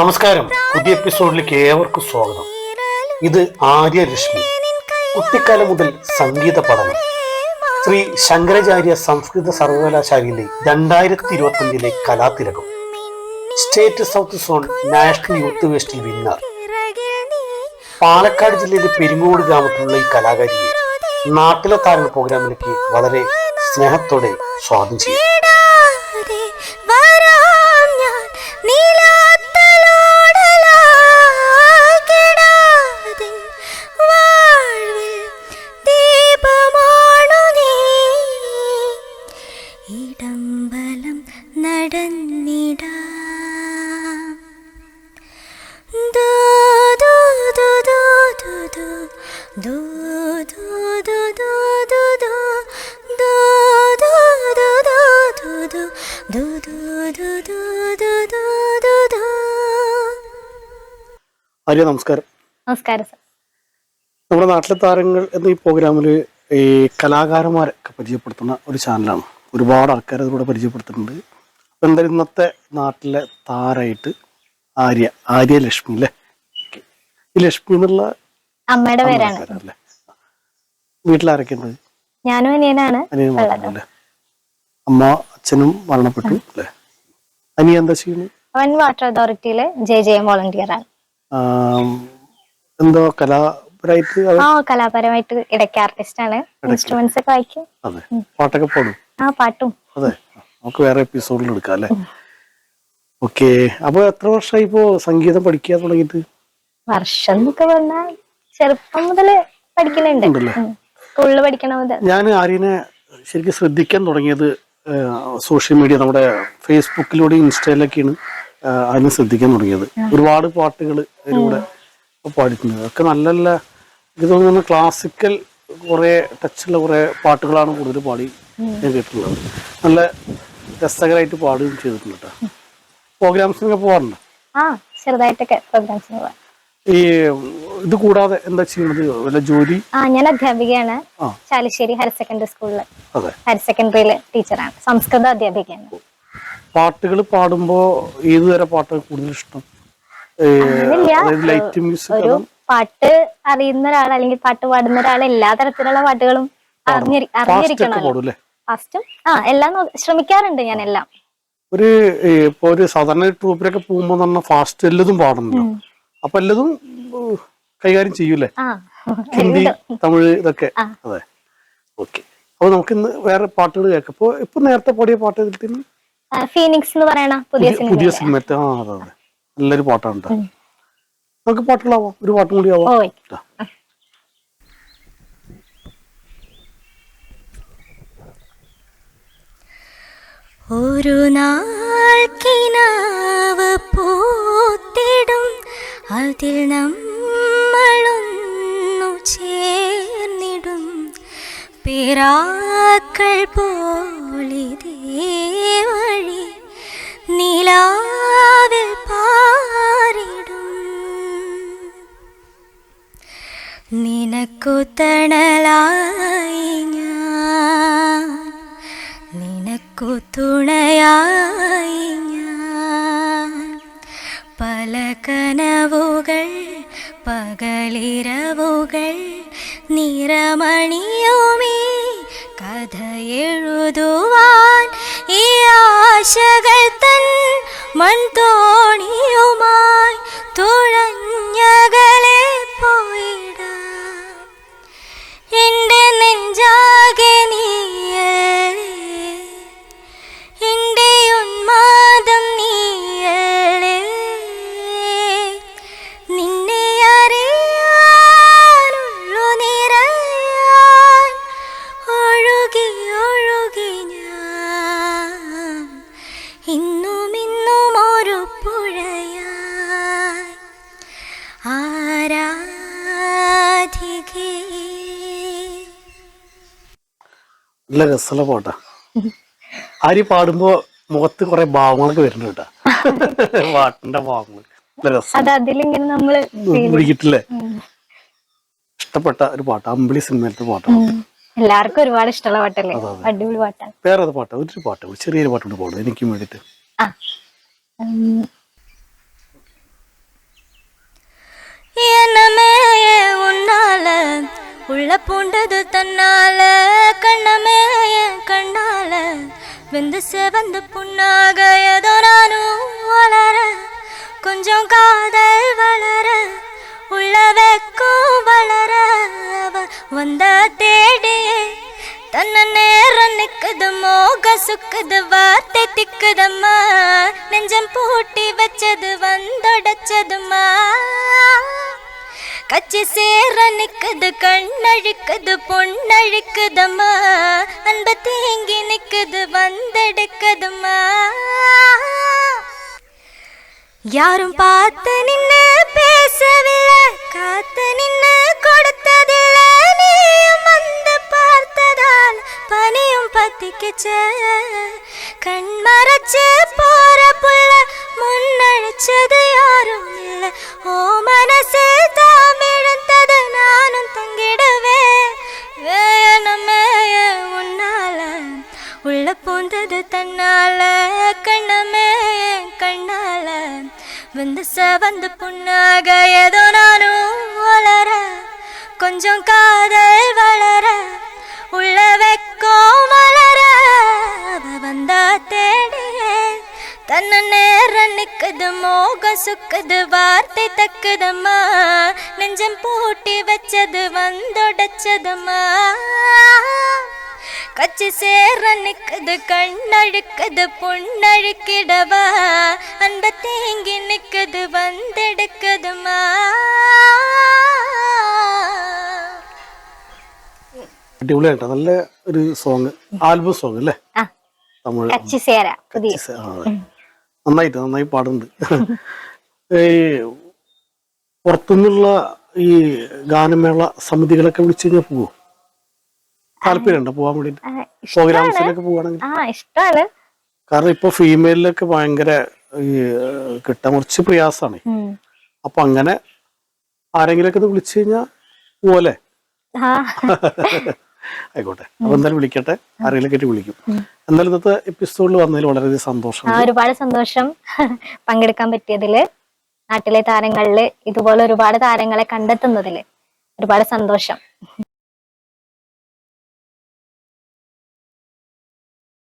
നമസ്കാരം. പുതിയ എപ്പിസോഡിലേക്ക് ഏവർക്കും സ്വാഗതം. ഇത് ആര്യലക്ഷ്മി കുട്ടിക്കാലം മുതൽ സംഗീത പഠനം. ശ്രീ ശങ്കരാചാര്യ സംസ്കൃത സർവകലാശാലയിലെ രണ്ടായിരത്തി ഇരുപത്തി അഞ്ചിലെ കലാതിലകം. State south zone national youth ഫെസ്റ്റിൽ winner. Palakkad ജില്ലയിലെ പെരിങ്ങോട് ഗ്രാമത്തിലുള്ള ഈ കലാകാരിയെ നാട്ടിലെ താരങ്ങൾ പ്രോഗ്രാമിലേക്ക് വളരെ സ്നേഹത്തോടെ സ്വാഗതം ചെയ്യും. ആര്യ നമസ്കാരം. നമസ്കാരം സർ. നമ്മുടെ നാട്ടിലെ താരങ്ങൾ എന്ന ഈ പ്രോഗ്രാമിൽ ഈ കലാകാരന്മാരൊക്കെ പരിചയപ്പെടുത്തുന്ന ഒരു ചാനലാണ്. ഒരുപാട് ആൾക്കാർ അതിലൂടെ പരിചയപ്പെടുത്തുന്നുണ്ട്. അപ്പം എന്തായാലും ഇന്നത്തെ നാട്ടിലെ താരായിട്ട് ആര്യ ആര്യ ലക്ഷ്മി അല്ലേ. ഈ ലക്ഷ്മി എന്നുള്ള അമ്മയുടെ പേരാണ്. വീട്ടിലാരൊക്കെ ഉണ്ട് ഞാനും അനിയനാണ് അനിയൻ മാത്രമല്ലേ അമ്മ അച്ഛനും മരണപ്പെട്ടു അല്ലേ അനിയ എന്താ ചെയ്യുന്നത്? അവൻ വാട്ടർ അതോറിറ്റിയിലെ ജെ ജെ എം വോളണ്ടിയർ ആണ് എന്തോ കലാപരമായിട്ട് ആ കലാപരമായിട്ട് ഇടയ്ക്ക് ആർട്ടിസ്റ്റ് ആണ് ഇൻസ്ട്രുമെന്റ്സ് ഒക്കെ വായിക്കും. അതെ. പാട്ടൊക്കെ പാടും. ആ പാട്ടും. അതെ. നമുക്ക് വേറെ എപ്പിസോഡിൽ എടുക്കാം അല്ലേ? ഓക്കെ. അപ്പൊ എത്ര വർഷമായി ഇപ്പോ സംഗീതം പഠിക്കാൻ തുടങ്ങിയിട്ട്? വർഷം എന്നൊക്കെ പറഞ്ഞാൽ ചെറുപ്പം മുതൽ പഠിക്കുന്നുണ്ട് സ്കൂളിൽ പഠിക്കണ മുതൽ. ഞാൻ ആര്യനെ ശരിക്കും ശ്രദ്ധിക്കാൻ തുടങ്ങിയത് സോഷ്യൽ മീഡിയ നമ്മുടെ ഫേസ്ബുക്കിലൂടെ ഇൻസ്റ്റയിലൊക്കെയാണ്. ആര്യനെ ശ്രദ്ധിക്കാൻ തുടങ്ങിയത്. ഒരുപാട് പാട്ടുകൾ അതിലൂടെ പാടിയിട്ടുണ്ട്. ഒക്കെ നല്ല നല്ല എനിക്ക് തോന്നുന്നു ക്ലാസിക്കൽ കുറെ ടച്ചുള്ള കുറെ പാട്ടുകളാണ് കൂടുതൽ പാടി ഞാൻ കേട്ടിട്ടുള്ളത്. നല്ല രസകരമായിട്ട് പാടുകയും ചെയ്തിട്ടുണ്ട് കേട്ടോ പ്രോഗ്രാംസിനൊക്കെ പോകാറുണ്ട്? ആ ചെറുതായിട്ടൊക്കെ പ്രോഗ്രാംസിന് പോവാം ഈ ഇത് കൂടാതെ എന്താ ചെയ്യുന്നത്? വല്ല ജോലി? ആ ഞാൻ അധ്യാപികയാണ്. ചാലശ്ശേരി ഹയർ സെക്കൻഡറി സ്കൂളിൽ. അതെ. ഹയർ സെക്കൻഡറിയിലെ ടീച്ചറാണ്. സംസ്കൃത അധ്യാപികയാണ്. പാട്ടുകൾ പാടുമ്പോ ഏതുതരം പാട്ടാണ് കൂടുതൽ ഇഷ്ടം? ലൈറ്റ് മ്യൂസിക് പാട്ട് അറിയുന്ന ഒരാൾ അല്ലെങ്കിൽ പാട്ട് പാടുന്ന ഒരാൾ എല്ലാ തരത്തിലുള്ള പാട്ടുകളും അറിഞ്ഞിരിക്കണം ഫാസ്റ്റ് ആ എല്ലാം ശ്രമിക്കാറുണ്ട് ഞാൻ എല്ലാം ഒരു ഇപ്പൊ ഒരു സാധാരണ ട്രൂപ്പിലൊക്കെ പോകുമ്പോ തന്നെ ഫാസ്റ്റ് എല്ലതും പാടുന്നുണ്ടോ? അപ്പൊ എല്ലതും കൈകാര്യം ചെയ്യൂലേ ഹിന്ദി തമിഴ് ഇതൊക്കെ? അതെ. ഓക്കെ. അപ്പൊ നമുക്ക് ഇന്ന് വേറെ പാട്ടുകൾ കേൾക്കാം. ഇപ്പൊ ഇപ്പൊ നേരത്തെ പാടിയ പാട്ട് ഫീനിക്സ് എന്ന് പറയണ പുതിയ പുതിയ- പുതിയ സിനിമ സിനിമത്തെ ആ അതെ അതെ. നല്ലൊരു പാട്ടാണ് നമുക്ക് പാട്ടുകളാവോ. ഒരു പാട്ടും കൂടി ആവാം. ഒരു നാൾ കിനാവ് പൂത്തിടും. അതിൽ നമ്മളൊന്നു ചേർന്നിടും. പിറാക്കൾ പോളിതേ നിലാവിൽ പാറിടും. നിനക്കു തണലായി ഞാൻ. നിനക്കു തുണയായി ഞാൻ. പല കനവുകൾ പകലിരവുകൾ നിറമണിയുമീ. കഥ എഴുതുവാൻ ഈ ആശകൾ തൻ മൺതോണിയുമായി നല്ല രസമുള്ള പാട്ടാ. ആര് പാടുമ്പോ മുഖത്ത് കുറെ ഭാവങ്ങളൊക്കെ വരുന്നുണ്ട് കേട്ടാ. പാട്ടിന്റെ ഭാവങ്ങൾ പിടിക്കിട്ടില്ലേ? ഇഷ്ടപ്പെട്ട ഒരു പാട്ട്. അമ്പിളി സിനിമയിലത്തെ പാട്ടാണ് എല്ലാവർക്കും ഒരുപാട് ഇഷ്ടമുള്ള പാട്ടല്ലേ? അടിപൊളി പാട്ടാണ്. വേറെ പാട്ടാ. ഒരു പാട്ട്. ചെറിയൊരു പാട്ടുണ്ട് പാടും എനിക്കും വേണ്ടിട്ട് நெஞ்சம் பூட்டி வச்சது வந்தொடச்சதுமா? கச்சி சேர நிக்குது கண்ணழிக்குது பொண்ணழிக்குதம்மா அன்ப தேங்கி நிக்குது வந்தெடுக்குதுமா? யாரும் பார்த்து நின்னு பேசவில்லை காத்து நின்னு கொடுத்ததில்லை. நீயும் வந்து பார்த்ததால் பனியும் பத்திக்கிச்ச. கண் மறைச்சு போற வந்து சவந்து புண்ணாக ஏதோ நானும் வளர கொஞ்சம் காதல் வளர உள்ள வைக்கோ வளர. வந்தா தேடியே தன்ன நேரம் நிக்குது மோக சுக்குது வார்த்தை தக்குதம்மா நெஞ்சம் பூட்டி வச்சது வந்தொடச்சதுமா. கச்சி சேர நிக்குது கண்ணழுக்குது பொண்ணழுக்கிடவா அன்ப தேங்கி நிக்குது வந்தெடுக்குதுமா അടിപൊളിയായിട്ടോ നല്ല ഒരു സോങ് ആൽബം സോങ് അല്ലേ ആ തമിഴ് കച്ചി സേര പുതിയ ആ, അതെ. നന്നായിട്ട് നന്നായി പാടുന്നുണ്ട് ഈ പുറത്തുനിന്നുള്ള ഈ ഗാനമേള സമിതികളൊക്കെ വിളിച്ചു കഴിഞ്ഞാൽ പോവോ താല്പര്യമുണ്ടോ പോവാൻ വേണ്ടിട്ട്? പ്രോഗ്രാംസിലൊക്കെ പോവാണെങ്കിൽ? ആ ഇഷ്ടാണ്. കാരണം ഇപ്പൊ ഫീമെയിലൊക്കെ ഭയങ്കര ഈ കിട്ടാൻ കുറച്ച് പ്രയാസമാണ് അപ്പൊ അങ്ങനെ ആരെങ്കിലൊക്കെ ഇത് വിളിച്ചു കഴിഞ്ഞാൽ പോലെ ആയിക്കോട്ടെ. അപ്പൊ എന്തായാലും വിളിക്കട്ടെ. ആരെങ്കിലൊക്കെ ആയിട്ട് വിളിക്കും. എന്നാലും ഇന്നത്തെ എപ്പിസോഡിൽ വന്നതിൽ വളരെയധികം സന്തോഷം. ഒരുപാട് സന്തോഷം പങ്കെടുക്കാൻ പറ്റിയതിൽ. നാട്ടിലെ താരങ്ങളിൽ ഇതുപോലെ ഒരുപാട് താരങ്ങളെ കണ്ടെത്തുന്നതിൽ ഒരുപാട് സന്തോഷം.